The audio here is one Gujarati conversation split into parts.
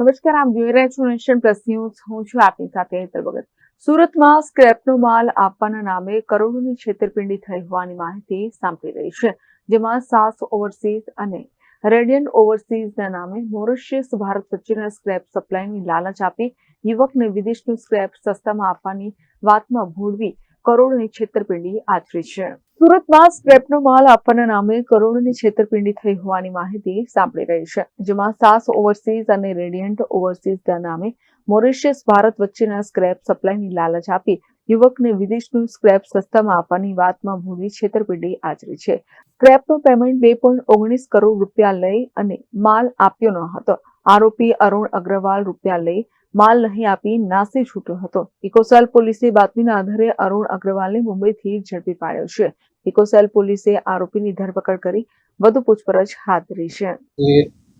નમસ્કાર, આપ જોઈ રહ્યા છો નેશન પ્લસ ન્યૂઝ. હું છું આપની સાથે હેતર ભગત. સુરતમાં સ્ક્રેપનો માલ આપવાના નામે કરોડોની છેતરપિંડી થઈ હોવાની માહિતી સાંપડી રહી છે, જેમાં સાસ ઓવરસીઝ અને રેડિયન્ટ ઓવરસીઝના નામે મોરિશિયસ ભારત વચ્ચેના સ્ક્રેપ સપ્લાયની લાલચ આપી યુવકને વિદેશનું સ્ક્રેપ સસ્તામાં આપવાની વાતમાં ભોળવી કરોડોની છેતરપિંડી આચરી છે. સુરતમાં સ્ક્રેપનો માલ આપવાના નામે કરોડોની છેતરપિંડી થઈ હોવાની માહિતી સાંપડી રહી છે, જેમાં સાસ ઓવરસીઝ અને રેડિયન્ટ ઓવરસીઝના નામે મોરિશિયસ ભારત વચ્ચેના સ્ક્રેપ સપ્લાયની લાલચ આપી યુવકને વિદેશનું સ્ક્રેપ સસ્તામાં આપવાની વાતમાં ભૂલી છેતરપિંડી આચરી છે. સ્ક્રેપનું પેમેન્ટ બે પોઈન્ટ ઓગણીસ કરોડ રૂપિયા લઈ અને માલ આપ્યો ન હતો. આરોપી અરુણ અગ્રવાલ રૂપિયા લઈ માલ નહીં આપી નાસી છૂટ્યો હતો. ઇકોસાલ પોલીસે બાતમીના આધારે અરુણ અગ્રવાલને મુંબઈથી ઝડપી પાડ્યો છે. ઇકોસેલ પોલીસે આરોપીની ધરપકડ કરી વધુ પૂછપરછ હાથ ધરી છે.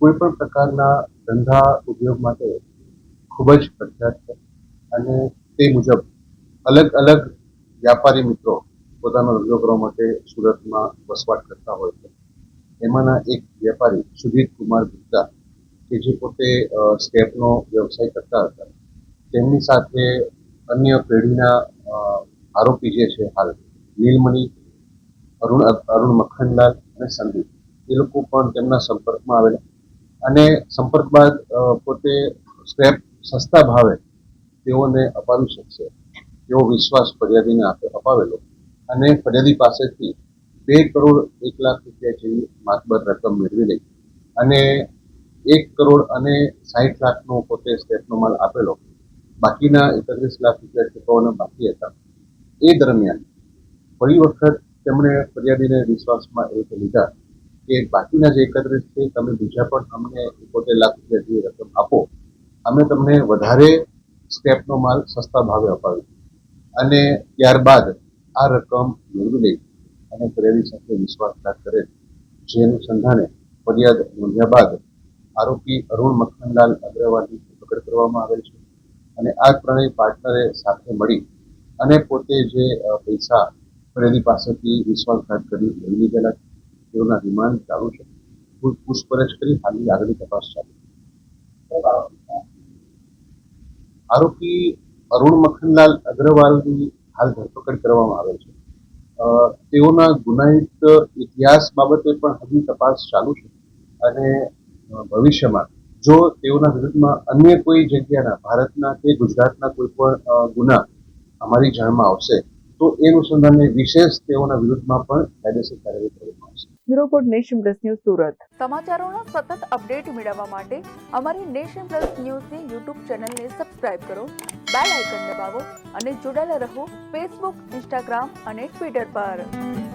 કોઈ પણ પ્રકારના ધંધા ઉદ્યોગ માટે ખૂબ જ પ્રખ્યાત છે અને તે મુજબ અલગ અલગ વ્યાપારી મિત્રો પોતાનો ધંધો કરવા માટે સુરતમાં વસવાટ કરતા હોય છે. એમાંના એક વેપારી સુધીર કુમાર ગુપ્તા કે જે પોતે સ્કેપનો વ્યવસાય કરતા હતા. તેમની સાથે અન્ય પેઢીના આરોપી જે છે હાલ, નીલમણિ અરુણ અરુણ મખણલાલ અને સંદીપ. એ લોકો પણ તેમના સંપર્કમાં આવેલા. અને સંપર્ક બાદ પોતે સ્ટેપ સસ્તા ભાવે તેઓને અપાવી શકશે. તેવો વિશ્વાસ ફરિયાદીને અપાવેલો. અને ફરિયાદી પાસેથી બે કરોડ એક લાખ રૂપિયા જેવી માતબર રકમ મેળવી લઈ. અને એક કરોડ અને સાહીઠ લાખનો પોતે સ્ટેપનો માલ આપેલો. બાકીના એકત્રીસ લાખ રૂપિયા ચૂકવવાના બાકી હતા. એ દરમિયાન ફરી વખત તેમણે ફરિયાદીને વિશ્વાસમાં એ લીધા કે બાકીના જે એકત્રીસ છે, તમે બીજા પણ અમને એકોતેર લાખ રૂપિયા જેવી રકમ આપો, અમે તમને વધારે સ્ટેપનો માલ સસ્તા ભાવે અપાવીશું. અને ત્યારબાદ આ રકમ મેળવી લઈ અને ફરિયાદી સાથે વિશ્વાસઘાત કરે જે અનુસંધાને ફરિયાદ નોંધ્યા બાદ આરોપી અરુણ મખનલાલ અગ્રવાલની ધરપકડ કરવામાં આવેલ છે અને આ ત્રણેય પાર્ટનરે સાથે મળી અને પોતે જે પૈસા ફરિયાદી પાસેથી વિશ્વાસઘાત કરી લઈ લીધેલા તેઓના રિમાન્ડ ચાલુ છે પૂછપરછ કરી હાલની આગળની તપાસ ચાલુ. આરોપી અરુણ મખનલાલ અગ્રવાલની હાલ ધરપકડ કરવામાં આવે છે તેઓના ગુનાહિત ઇતિહાસ બાબતે પણ હજી તપાસ ચાલુ છે અને ભવિષ્યમાં જો તેઓના વિરુદ્ધમાં અન્ય કોઈ જગ્યાના ભારતના કે ગુજરાતના કોઈ પણ ગુના અમારી જાણમાં આવશે તો એ અનુસંધાને વિશેષ તેઓના વિરુદ્ધમાં પણ કાયદેસર કાર્યવાહી કરવામાં આવશે. Bureau nation plus news Surat. સમાચારોના સતત અપડેટ મેળવવા માટે અમારી નેશન પ્લસ ન્યૂઝની યુટ્યુબ ચેનલને સબસ્ક્રાઇબ કરો બેલ આઇકન દબાવો અને જોડાયેલા રહો ફેસબુક ઇન્સ્ટાગ્રામ અને ટ્વિટર પર.